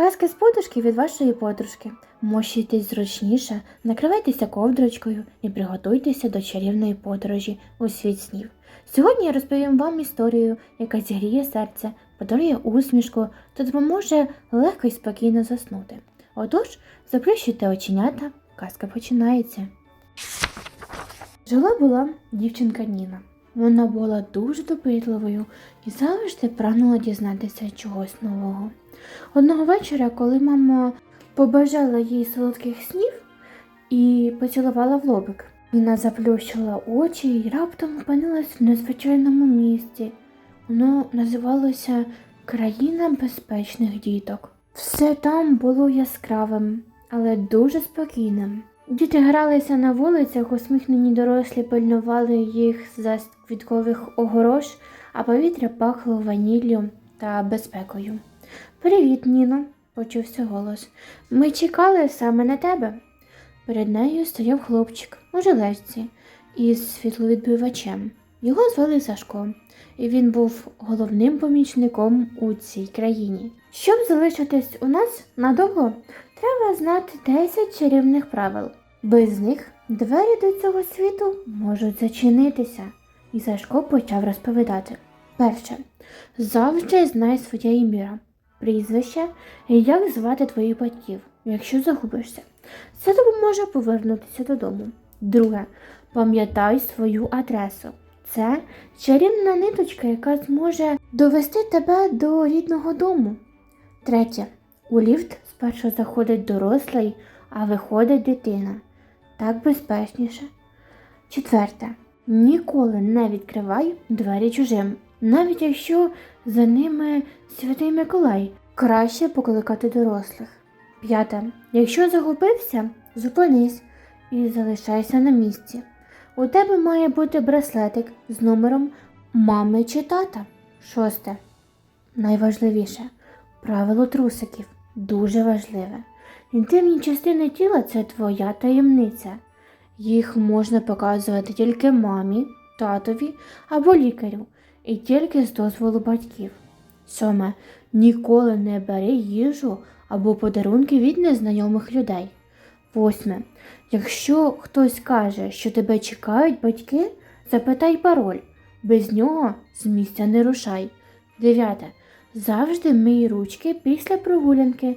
Казки з подушки від вашої подружки. Мощуйтесь зручніше, накривайтеся ковдрочкою і приготуйтеся до чарівної подорожі у світ снів. Сьогодні я розповім вам історію, яка зігріє серце, подарує усмішку та допоможе легко і спокійно заснути. Отож, заплющуйте оченята, казка починається. Жила була дівчинка Ніна. Вона була дуже допитливою і завжди прагнула дізнатися чогось нового. Одного вечора, коли мама побажала їй солодких снів і поцілувала в лобик, Ніна заплющила очі і раптом опинилась в незвичайному місці. Воно називалося Країна безпечних діток. Все там було яскравим, але дуже спокійним. Діти гралися на вулицях, усміхнені дорослі пильнували їх за квіткових огорож, а повітря пахло ваніллю та безпекою. Привіт, Ніно, почувся голос. Ми чекали саме на тебе. Перед нею стояв хлопчик у жилетці із світловідбивачем. Його звали Сашко, і він був головним помічником у цій країні. Щоб залишитись у нас надовго, треба знати 10 чарівних правил. Без них двері до цього світу можуть зачинитися. І Сашко почав розповідати. Перше, завжди знай своє ім'я, прізвище і як звати твоїх батьків, якщо загубишся. Це допоможе повернутися додому. Друге, пам'ятай свою адресу. Це чарівна ниточка, яка зможе довести тебе до рідного дому. Третє. У ліфт спершу заходить дорослий, а виходить дитина. Так безпечніше. Четверте. Ніколи не відкривай двері чужим, навіть якщо за ними святий Миколай. Краще покликати дорослих. П'яте. Якщо загубився, зупинись і залишайся на місці. У тебе має бути браслетик з номером мами чи тата. Шосте. Найважливіше правило трусиків дуже важливе. Інтимні частини тіла це твоя таємниця. Їх можна показувати тільки мамі, татові або лікарю, і тільки з дозволу батьків. Сьоме. Ніколи не бери їжу або подарунки від незнайомих людей. Восьме. Якщо хтось каже, що тебе чекають батьки, запитай пароль. Без нього з місця не рушай. Дев'яте. Завжди мий ручки після прогулянки.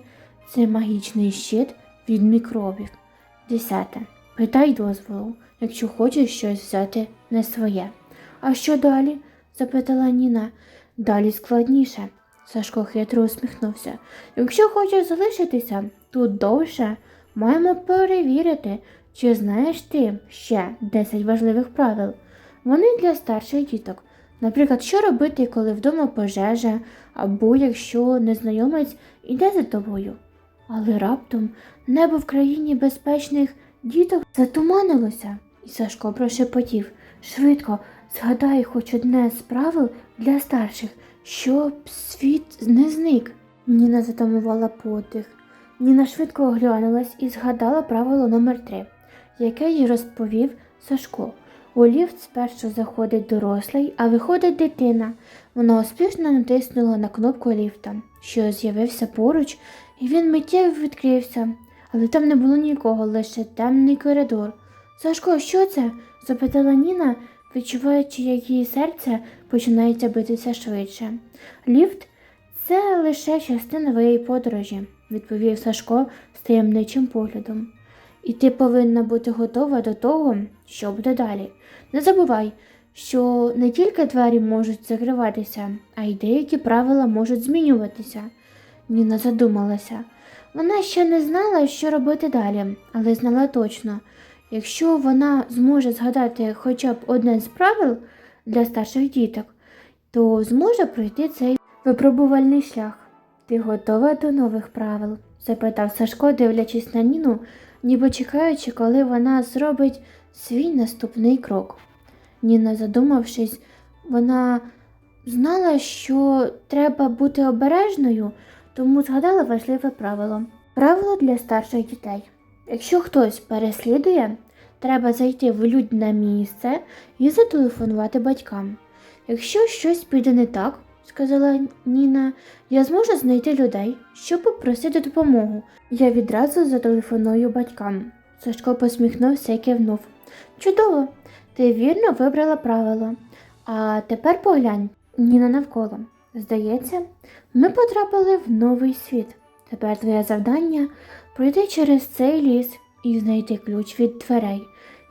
Це магічний щит від мікробів. Десяте. Питай дозволу, якщо хочеш щось взяти не своє. А що далі? Запитала Ніна. Далі складніше. Сашко хитро усміхнувся. Якщо хочеш залишитися тут довше, маємо перевірити, чи знаєш ти ще 10 важливих правил. Вони для старших діток. Наприклад, що робити, коли вдома пожежа, або якщо незнайомець іде за тобою. Але раптом небо в країні безпечних діток затуманилося, і Сашко прошепотів швидко згадай хоч одне з правил для старших, щоб світ не зник. Ніна затамувала подих. Ніна швидко оглянулась і згадала правило номер 3 яке їй розповів Сашко. У ліфт спершу заходить дорослий, а виходить дитина. Вона успішно натиснула на кнопку ліфта, що з'явився поруч, і він миттєво відкрився, але там не було нікого, лише темний коридор. Сашко, що це? запитала Ніна, відчуваючи, як її серце починається битися швидше. Ліфт це лише частина твоєї подорожі, відповів Сашко з таємничим поглядом. І ти повинна бути готова до того, що буде далі. Не забувай, що не тільки двері можуть закриватися, а й деякі правила можуть змінюватися. Ніна задумалася. Вона ще не знала, що робити далі, але знала точно, якщо вона зможе згадати хоча б одне з правил для старших діток, то зможе пройти цей випробувальний шлях. Ти готова до нових правил? запитав Сашко, дивлячись на Ніну, ніби чекаючи, коли вона зробить свій наступний крок. Ніна, задумавшись, вона знала, що треба бути обережною, тому згадала важливе правило. Правило для старших дітей. Якщо хтось переслідує, треба зайти в людне місце і зателефонувати батькам. Якщо щось піде не так, сказала Ніна, я зможу знайти людей, щоб попросити допомогу. Я відразу зателефоную батькам. Сашко посміхнувся і кивнув. Чудово, ти вірно вибрала правило. А тепер поглянь, Ніна навколо. Здається, ми потрапили в новий світ. Тепер твоє завдання пройти через цей ліс і знайти ключ від дверей,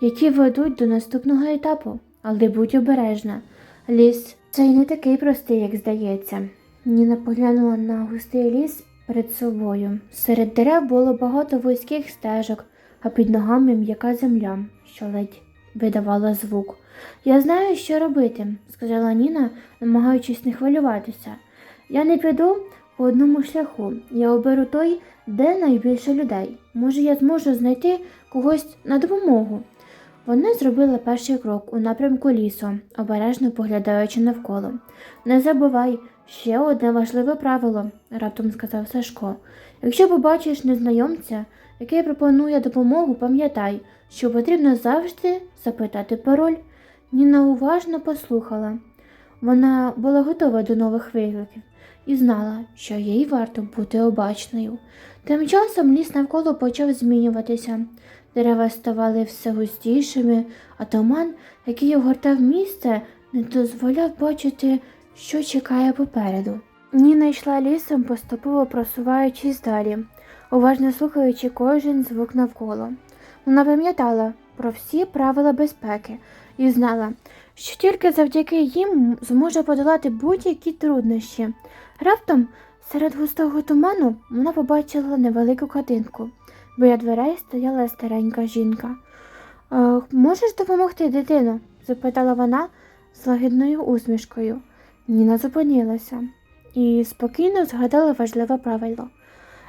які ведуть до наступного етапу. Але будь обережна. Ліс цей не такий простий, як здається. Ніна поглянула на густий ліс перед собою. Серед дерев було багато вузьких стежок, а під ногами м'яка земля, що ледь видавала звук. Я знаю, що робити, сказала Ніна, намагаючись не хвилюватися. Я не піду по одному шляху. Я оберу той, де найбільше людей. Може, я зможу знайти когось на допомогу. Вона зробила перший крок у напрямку лісу, обережно поглядаючи навколо. Не забувай ще одне важливе правило, раптом сказав Сашко. Якщо побачиш незнайомця, який пропонує допомогу, пам'ятай, що потрібно завжди запитати пароль. Ніна уважно послухала. Вона була готова до нових викликів і знала, що їй варто бути обачною. Тим часом ліс навколо почав змінюватися. Дерева ставали все густішими, а туман, який огортав місце, не дозволяв бачити, що чекає попереду. Ніна йшла лісом, поступово просуваючись далі, уважно слухаючи кожен звук навколо. Вона пам'ятала про всі правила безпеки і знала, що тільки завдяки їм зможе подолати будь-які труднощі. Раптом серед густого туману вона побачила невелику хатинку. Біля дверей стояла старенька жінка. «Е, Можеш допомогти, дитино? запитала вона з лагідною усмішкою. Ніна зупинилася і спокійно згадала важливе правило.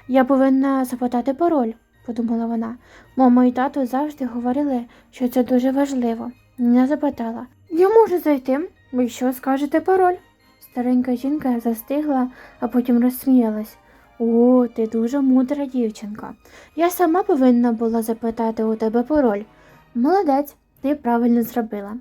Я повинна запитати пароль, подумала вона. Мама і тато завжди говорили, що це дуже важливо. Ніна запитала Я можу зайти, якщо скажете пароль. Старенька жінка застигла, а потім розсміялась. О, ти дуже мудра дівчинка. Я сама повинна була запитати у тебе пароль. Молодець, ти правильно зробила.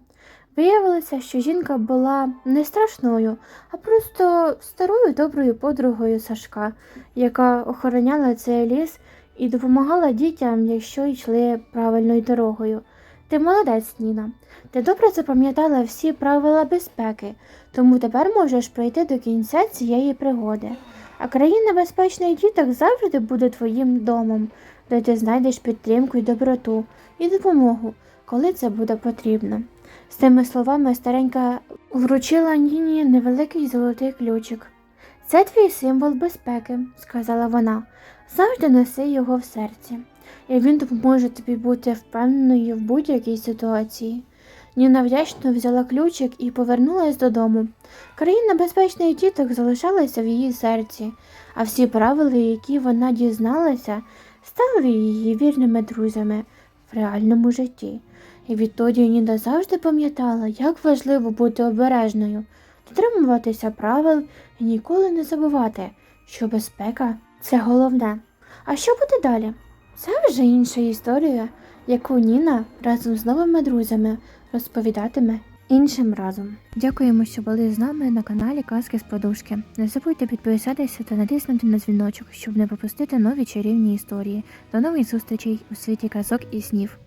Виявилося, що жінка була не страшною, а просто старою доброю подругою Сашка, яка охороняла цей ліс і допомагала дітям, якщо йшли правильною дорогою. Ти молодець, Ніна. Ти добре запам'ятала всі правила безпеки, тому тепер можеш пройти до кінця цієї пригоди. А країна безпечних діток завжди буде твоїм домом, де ти знайдеш підтримку і доброту і допомогу, коли це буде потрібно. З тими словами старенька вручила Ніні невеликий золотий ключик. Це твій символ безпеки, сказала вона. Завжди носи його в серці, і він допоможе тобі бути впевненою в будь-якій ситуації. Ніна вдячно взяла ключик і повернулась додому. Країна безпечних діток залишалася в її серці, а всі правила, які вона дізналася, стали її вірними друзями в реальному житті. І відтоді Ніна завжди пам'ятала, як важливо бути обережною, дотримуватися правил і ніколи не забувати, що безпека це головне. А що буде далі? Це вже інша історія, яку Ніна разом з новими друзями розповідатиме іншим разом. Дякуємо, що були з нами на каналі Казки з Подушки. Не забудьте підписатися та натиснути на дзвіночок, щоб не пропустити нові чарівні історії. До нових зустрічей у світі казок і снів.